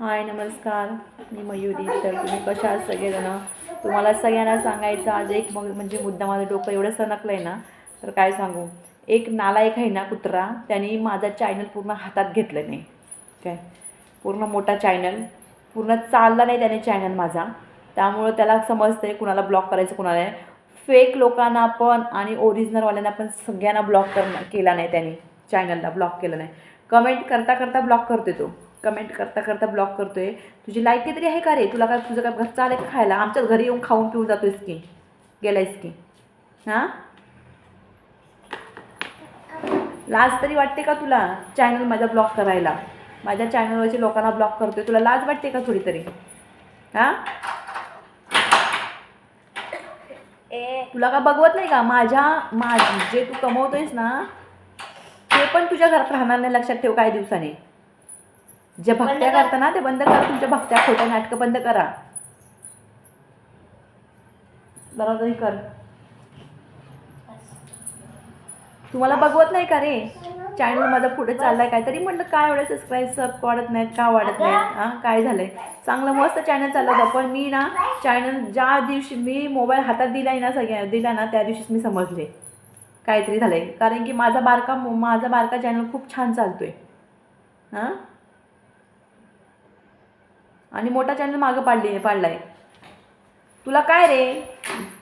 हाय नमस्कार. मी मयुरी तर तुम्ही कशा आहात तुम्हाला सगळ्यांना सांगायचं आज एक मग म्हणजे मुद्दा माझं डोकं एवढं सणकलं आहे ना तर काय सांगू? एक नालायक आहे ना कुत्रा त्याने माझा चॅनल पूर्ण हातात घेतलं नाही. काय? पूर्ण मोठा चॅनल पूर्ण चालला नाही त्याने चॅनल माझा. त्यामुळं त्याला समजतं आहे कुणाला ब्लॉक करायचं कुणाला नाही. फेक लोकांना पण आणि ओरिजिनलवाल्यांना पण सगळ्यांना ब्लॉक कर केला नाही त्याने. चॅनलला ब्लॉक केलं नाही. कमेंट करता करता ब्लॉक करते तो. कमेंट करता करता ब्लॉक करतोय. तुझी लायकी तरी आहे का रे? तुला काय तुझं काय घरचं आलं का खायला? आमच्याच घरी येऊन खाऊन पिऊन जातोयस की. गेलायस की. हां? लाज तरी वाटते का तुला? चॅनल माझा ब्लॉक करायला. माझ्या चॅनलवरच्या लोकांना ब्लॉक करतोय. तुला लाज वाटते का थोडी तरी? हां? ए. तुला का बघवत नाही का? माझ्या माझ जे तू कमवतोयस ना ते पण तुझ्या घरात राहणार नाही लक्षात ठेव काही दिवसांनी. जे भक्त्या कर. करता ना ते बंद करा. तुमच्या भक्त्या खोट्या नाटकं बंद करा. जरा तरी कर. तुम्हाला बघवत नाही का रे? चॅनल माझा पुढे चाललाय. काय तरी म्हटलं काय एवढे सबस्क्राईब सब वाढत नाहीत का वाढत नाहीत? हां काय झालंय? चांगलं मस्त चॅनल चाललं होतं. पण मी ना चॅनल ज्या दिवशी मी मोबाईल हातात दिलाय ना सगळ्या दिला ना त्या दिवशीच मी समजले. काहीतरी झालंय. कारण की माझा बारका माझा बारका चॅनल खूप छान चालतोय. हां? आणि मोठा चॅनल मागं पाडली पाडलाय. तुला काय रे?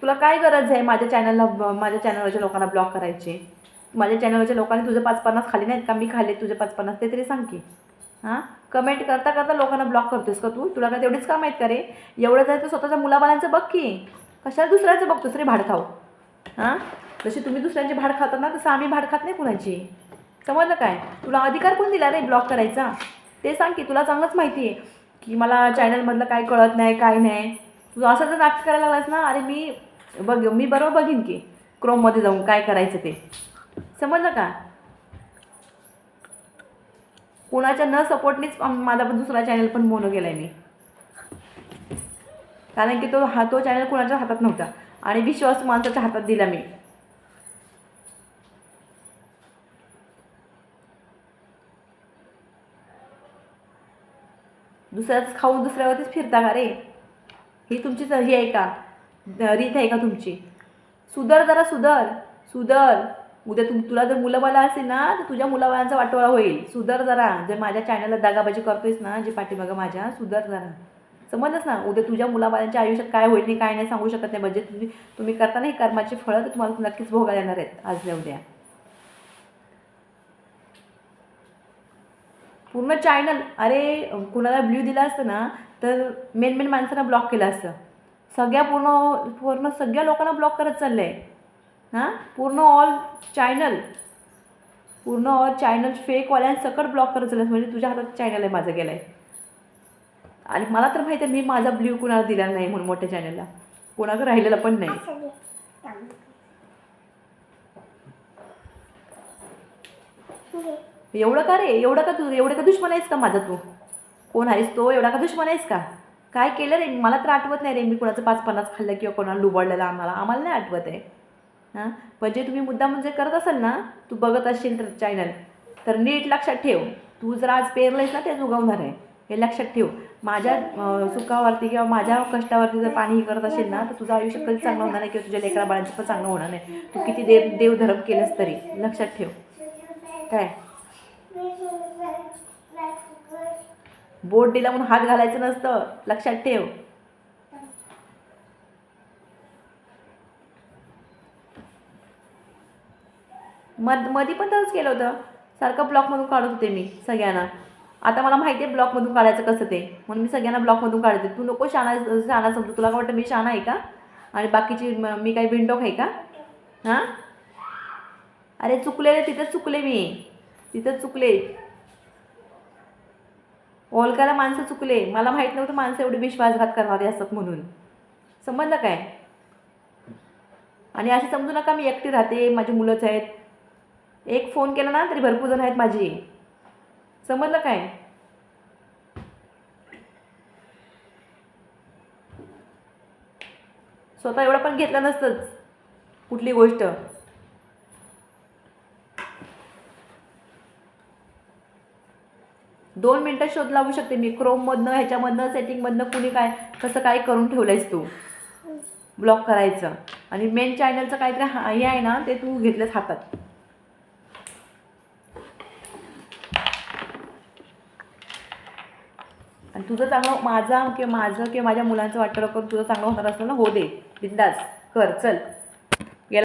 तुला काय गरज आहे माझ्या चॅनलला माझ्या चॅनलवरच्या लोकांना ब्लॉक करायचे? माझ्या चॅनलवरच्या लोकांनी तुझे पाच पन्नास खाली नाहीत का? मी खाले तुझे पाच पन्नास ते तरी सांग की. हां? कमेंट करता करता लोकांना ब्लॉक करतोस का तू? तुला काय तेवढीच काम आहेत का रे? एवढं आहे स्वतःच्या मुलाबालांचं बघ की. कशाला दुसऱ्याचं बघतोस रे भाड खाऊ? हां? जशी तुम्ही दुसऱ्यांची भाड खाता ना तसं आम्ही भाड खात नाही कुणाची. समजलं काय? तुला अधिकार कोण दिला रे ब्लॉक करायचा? ते सांग की तुला चांगलंच माहिती आहे. की मला चॅनलमधलं काय कळत नाही काय नाही. तू असं जर नाटक करायला लागलास ना अरे मी बघ मी बरोबर बघीन की क्रोममध्ये जाऊन काय करायचं ते. समजलं का? कोणाच्या न सपोर्टनेच माझा पण दुसरा चॅनल पण मोनं गेला आहे मी. कारण की तो हा तो चॅनल कोणाच्या हातात नव्हता. आणि विश्वास माणसाच्या हातात दिला मी. दुसऱ्याच खाऊन दुसऱ्यावरतीच फिरता का रे? ही तुमची हे ही आहे का? रीत आहे का तुमची? सुधर जरा सुधर. सुधर. उद्या तुम तुला जर मुलंबाला असेल ना तर तुझ्या मुलाबाळांचा वाटोळा होईल. सुधर जरा. जर माझ्या चॅनलला दागाबाजी करतोयस ना जे पाठीमागं माझ्या सुधर जरा. समजलंच ना? उद्या तुझ्या मुलाबाळांच्या आयुष्यात काय होईल नाही काय नाही सांगू शकत नाही. म्हणजे तुम्ही तुम्ही करता नाही कर्माची फळं तर तुम्हाला नक्कीच भोगायला येणार आहेत. आज उद्या. पूर्ण चॅनल अरे कुणाला ब्ल्यू दिला असतं ना तर मेन मेन माणसांना ब्लॉक केलं असतं. सगळ्या पूर्ण पूर्ण सगळ्या लोकांना ब्लॉक करत चाललं आहे हां? पूर्ण ऑल चॅनल पूर्ण ऑल चॅनल फेकवाल्यांसकट ब्लॉक करत चाललं म्हणजे तुझ्या हातात चॅनल आहे माझं गेलं आहे आणि मला तर माहिती आहे मी माझा ब्ल्यू कुणाला दिला नाही म्हणून मोठ्या चॅनलला कोणाकडे राहिलेला पण नाही. एवढं का रे? एवढं का तू? एवढं का दुश्मन आहेस का माझा तू? कोण आहेस तो? एवढा का दुश्मन आहेस का? काय केलं रे? मला तर आठवत नाही रे मी कोणाचं पाच पन्नास खाल्लं किंवा कोणाला लुबडलेलं आम्हाला. आम्हाला नाही आठवत आहे. हां? पण जे तुम्ही मुद्दा म्हणजे करत असाल ना तू बघत असशील तर चॅनल तर नीट लक्षात ठेव. तू जर आज पेरलंयस ना तेच उगवणार आहे. हे लक्षात ठेव. माझ्या सुखावरती किंवा माझ्या कष्टावरती जर पाणी हे करत असेल ना तर तुझं आयुष्य कधी चांगलं होणार नाही किंवा तुझ्या लेकरा बाळांचं पण चांगलं होणार नाही. तू किती देव देवधर्म केलंस तरी. लक्षात ठेव. काय? बोट दिला म्हणून हात घालायचं नसतं. लक्षात ठेव. मध मधी पण तसंच केलं होतं. सारखं ब्लॉकमधून काढत होते मी सगळ्यांना. आता मला माहिती आहे ब्लॉकमधून काढायचं कसं ते. म्हणून मी सगळ्यांना ब्लॉकमधून काढते. तू नको शाणा शाणा समजू. तुला काय वाटतं मी शाणा आहे का? आणि बाकीची मी काही बिंडोक आहे का? हां? अरे चुकले रे तिथंच चुकले मी. तिथंच चुकले. ओळखायला माणसं चुकले. मला माहीत नव्हतं माणसं एवढी विश्वासघात करणारे असतात म्हणून. समजलं काय? आणि असे समजू नका मी एकटी राहते माझी मुलंच आहेत. एक फोन केला ना तरी भरपूर जण आहेत माझी. समजलं काय? स्वतः एवढं पण घेतलं नसतंच. कुठली गोष्ट? दोन मिनटं शोध लावू शकते. मी क्रोममधनं ह्याच्यामधनं सेटिंगमधनं कुणी काय कसं काय करून ठेवलं आहेस तू? ब्लॉक करायचं. आणि मेन चॅनलचं काहीतरी हा- हे आहे ना ते तू घेतलंस हातात. आणि तुझं चांगलं माझा किंवा माझं किंवा माझ्या मुलांचं वाटतं करून तुझं चांगलं होणार असलं ना हो दे. बिंदास. कर चल.